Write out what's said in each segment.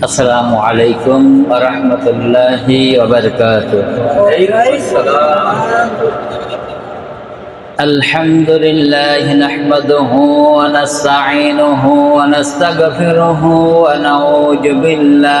السلام عليكم ورحمة الله وبركاته. الحمد لله نحمده ونستعينه ونستغفره ونعوذ بالله.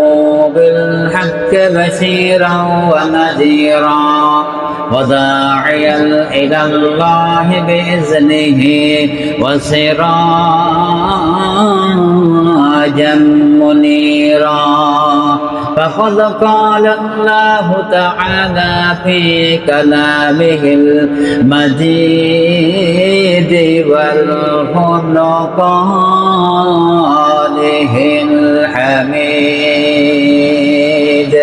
بالحق بشيرا ونذيرا وداعيا إلى الله بإذنه وسراجا منيرا. فقد قال الله تعالى في كلامه المجيد والفرقانه الحميد.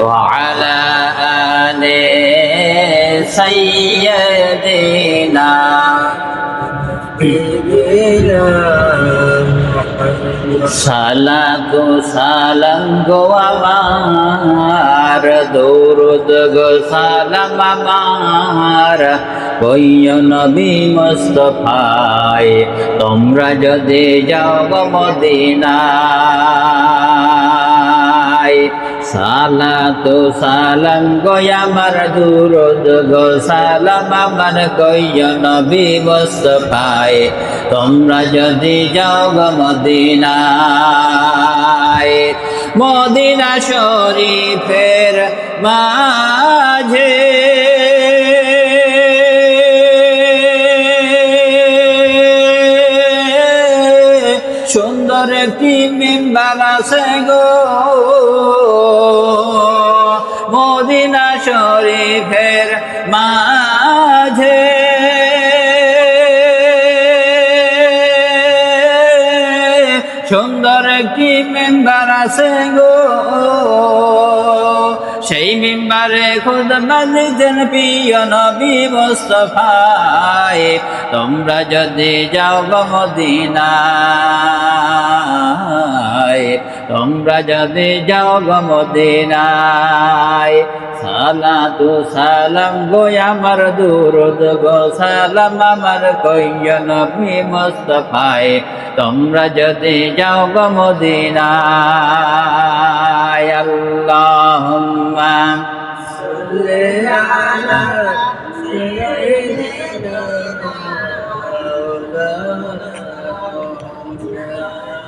وعلى آل سيدنا সালাতু সালাম গো আমার দৌরুদ গো সালাম আমার কইয় নবী মুস্তফায় তোমরা যদি যাও গো মদিনায় সালাতু সালাম গো আমার দৌরুদ গো সালাম আমার কইয় নবী মুস্তফায়। তোমরা যদি যাও গো মদিনায়, মদিনা শরীফের মাঝে সুন্দর একটি মেম্বার আছে গো। মদিনা শরীফের মাঝে। সুন্দর কি মেম্বার আছে গো। সেই মেম্বারে খুদ দিতেন প্রিয় নবী মুস্তফায় তোমরা যদি যাও গো মদিনায়। তোমরা যদি যাও গো মদিনায়, সালাতু সালাম গো আমার দুরুদ গো, সালাম আমার কইয় নবী মুস্তফায়, তোমরা যদি যাও গো মদিনায়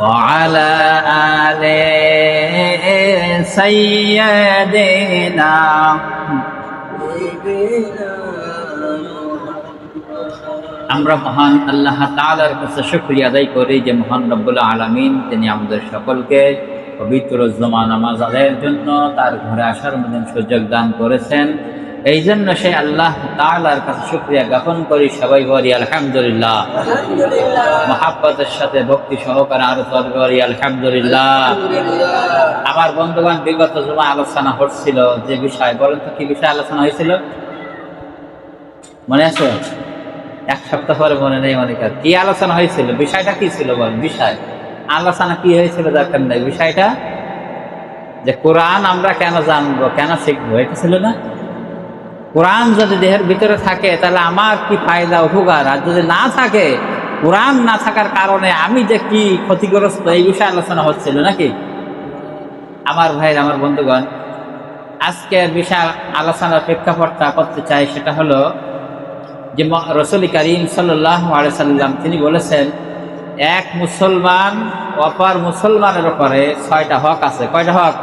وعلى آل سيدنا আমরা মহান আল্লাহ তাআলার কাছে শুকরিয়া আদায় করি যে মহান রব্বুল আলামিন তিনি আমাদের সকলকে পবিত্র জমা নামাজ আদায়ের জন্য তার ঘরে আসার মধ্যে সুযোগ দান করেছেন এই জন্য সে আল্লাহ তাআলার কাছে শুক্রিয়া জ্ঞাপন করি সবাই বলি আলহামদুলিল্লাহ। মহাব্বতের সাথে ভক্তি সহকারে আরও করি আলহামদুলিল্লাহ। আমার বন্ধুগণ বিগত জমা আলোচনা হচ্ছিল যে বিষয় বলেন তো কি বিষয় আলোচনা হয়েছিল? মনে আছে? এক সপ্তাহ পরে মনে নেই অনেকের কি আলোচনা হয়েছিল? বিষয়টা কি ছিল বল? বিষয়। আলোচনা কি হয়েছিল দরকার নেই? বিষয়টা যে কোরআন আমরা কেন জানব কেন শিখব এটা ছিল না? কোরআন যদি দেহের ভিতরে থাকে, তাহলে আমার কি ফায়দা, উপকার? আর যদি না থাকে, কোরআন না থাকার কারণে আমি যে কি ক্ষতিগ্রস্ত, এই বিষয়ে আলোচনা হচ্ছিল নাকি? আমার ভাইয়ের, আমার বন্ধুগণ, আজকের বিশাল আলোচনার প্রেক্ষাপটটা করতে চাই, সেটা হলো যে রসুল করিম সাল্লাম, তিনি বলেছেন, এক মুসলমান অপর মুসলমানের উপরে ছয়টা হক আছে। কয়টা হক?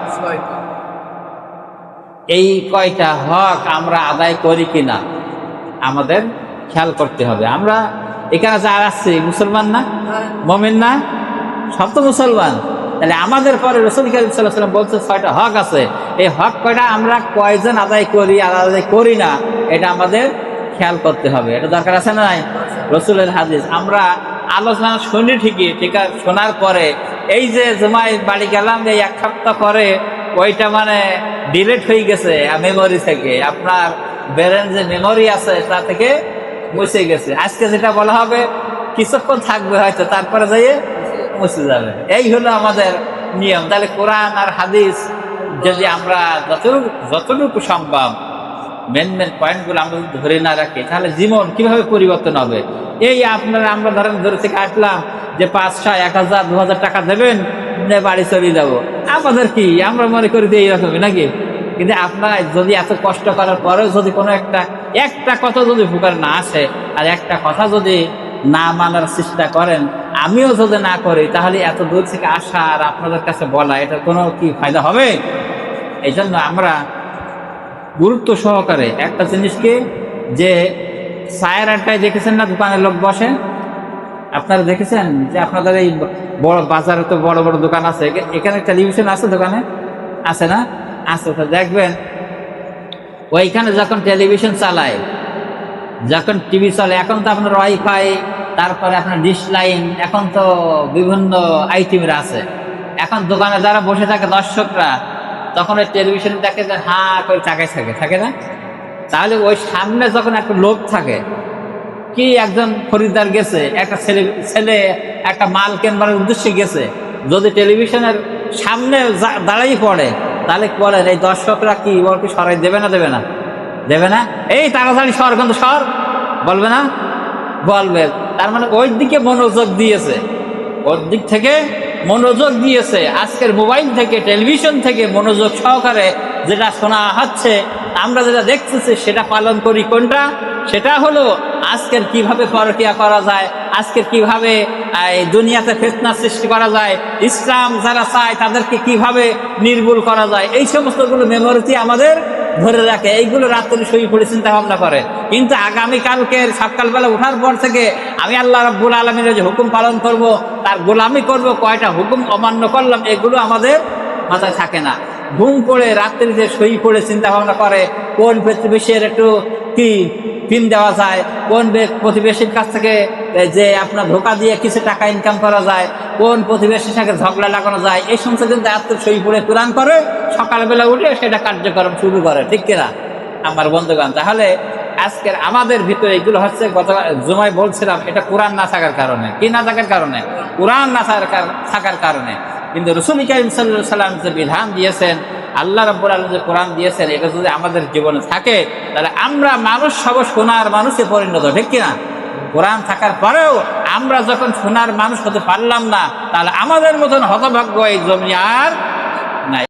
এই কয়টা হক আমরা আদায় করি কিনা, আমাদের খেয়াল করতে হবে। আমরা এখানে যা আসছি, মুসলমান না? মমিন না? সব তো মুসলমান। তাহলে আমাদের পরে রসুল সাল্লাম বলছে ছয়টা হক আছে। এই হক কয়টা আমরা কয়জন আদায় করি আর আদায় করি না, এটা আমাদের খেয়াল করতে হবে। এটা দরকার আছে না নাই? রসুলের হাদিস। আমরা আলোচনা শুনি ঠিকই, ঠিক শোনার পরে এই যে জমাই বাড়ি গেলাম যে এক সপ্তাহ পরে ওইটা মানে ডিলেট হয়ে গেছে মেমোরি থেকে। আপনার ব্রেন যে মেমোরি আছে তা থেকে মুছে গেছে। আজকে যেটা বলা হবে, কিছুক্ষণ থাকবে হয়তো, তারপরে যাইয়ে মুছে যাবে। এই হলো আমাদের নিয়ম। তাহলে কোরআন আর হাদিস যদি আমরা যতটুকু যতটুকু সম্ভব মেন মেন পয়েন্টগুলো আমরা যদি ধরে না রাখি, তাহলে জীবন কীভাবে পরিবর্তন হবে? এই আপনারা, আমরা ধরেন ধরে থেকে আসলাম যে পাঁচশো এক হাজার, দু হাজার টাকা দেবেন বাড়ি চলে যাব। আমাদের কি আমরা মনে করি যে এইরকমই, নাকি? কিন্তু আপনারা যদি এত কষ্ট করার পরেও যদি কোনো একটা একটা কথা যদি উপকার না আসে, আর একটা কথা যদি না মানার চেষ্টা করেন, আমিও যদি না করি, তাহলে এত দূর থেকে আসা আর আপনাদের কাছে বলা এটা কোনো কি ফায়দা হবে? এই জন্য আমরা গুরুত্ব সহকারে একটা জিনিসকে যে সায়ের আড্ডায় দেখেছেন না দোকানের লোক বসে? আপনারা দেখেছেন যে আপনাদের এই বড় বাজারে তো বড় বড় দোকান আছে। এখানে টেলিভিশন আছে দোকানে? আছে না? আছে, তো দেখবেন, ওইখানে যখন টেলিভিশন চালায়, যখন টিভি চলে, এখন তো আপনার ওয়াইফাই, তারপরে আপনার ডিশ লাইন, এখন তো বিভিন্ন আইটেমের আছে। এখন দোকানে যারা বসে থাকে দর্শকরা, তখন ওই টেলিভিশন দেখে যে হা, করে তাকাই থাকে থাকে না? তাহলে ওই সামনে যখন একটা লোক থাকে কি একজন খরিদ্দার গেছে, একটা ছেলে ছেলে একটা মাল কেনবার উদ্দেশ্যে গেছে, যদি টেলিভিশনের সামনে দাঁড়াই পড়ে, তাহলে বলেন, এই দর্শকরা কি ওর কি সরাই দেবে না দেবে না? দেবে না? এই তাড়াতাড়ি সর, কিন্তু সর। বলবে না? বলবে। তার মানে ওই দিকে মনোযোগ দিয়েছে। ওর দিক থেকে মনোযোগ দিয়েছে। আজকের মোবাইল থেকে, টেলিভিশন থেকে মনোযোগ সহকারে যেটা শোনা হচ্ছে আমরা যেটা দেখতেছি, সেটা পালন করি কোনটা? সেটা হলো আজকের কীভাবে পরকিয়া করা যায়, আজকের কীভাবে দুনিয়াতে ফেতনা সৃষ্টি করা যায়, ইসলাম যারা চায় তাদেরকে কীভাবে নির্মূল করা যায়, এই সমস্তগুলো মেমোরিতে আমাদের ধরে রাখে। এইগুলো রাত্রে শুয়ে পড়ে চিন্তা ভাবনা করে। কিন্তু আগামীকালকের সকালবেলা ওঠার পর থেকে আমি আল্লাহ রাব্বুল আলমীর যে হুকুম পালন করব, তার গোলামি করব, কয়টা হুকুম অমান্য করলাম, এগুলো আমাদের মাথায় থাকে না। ঘুম পড়ে রাত্রিতে সই পড়ে চিন্তা ভাবনা করে, কোন প্রতিবেশীর একটু কি পিন দেওয়া যায়, কোন প্রতিবেশীর কাছ থেকে যে আপনার ধোকা দিয়ে কিছু টাকা ইনকাম করা যায়, কোন প্রতিবেশীর সাথে ঝগড়া লাগানো যায়, এই সমস্ত কিন্তু এত সই পড়ে কোরআন করে, সকালবেলা উঠে সেটা কার্যক্রম শুরু করে, ঠিক কিনা? আমার বন্ধুগণ, তাহলে আজকের আমাদের ভিতরে এগুলো হচ্ছে গত জুমায় বলছিলাম, এটা কোরআন না থাকার কারণে। কি না থাকার কারণে? কোরআন না থাকার কার- থাকার কারণে। কিন্তু রসুমিকা ইনসালাম যে বিধান দিয়েছেন, আল্লাহ রব্বুল আলম যে কোরআন দিয়েছেন, এটা যদি আমাদের জীবনে থাকে, তাহলে আমরা মানুষ সব সোনার মানুষে পরিণত, ঠিক কিনা? কোরআন থাকার পরেও আমরা যখন সোনার মানুষ হতে পারলাম না, তাহলে আমাদের মতন হতভাগ্য এই জমি আর নাই।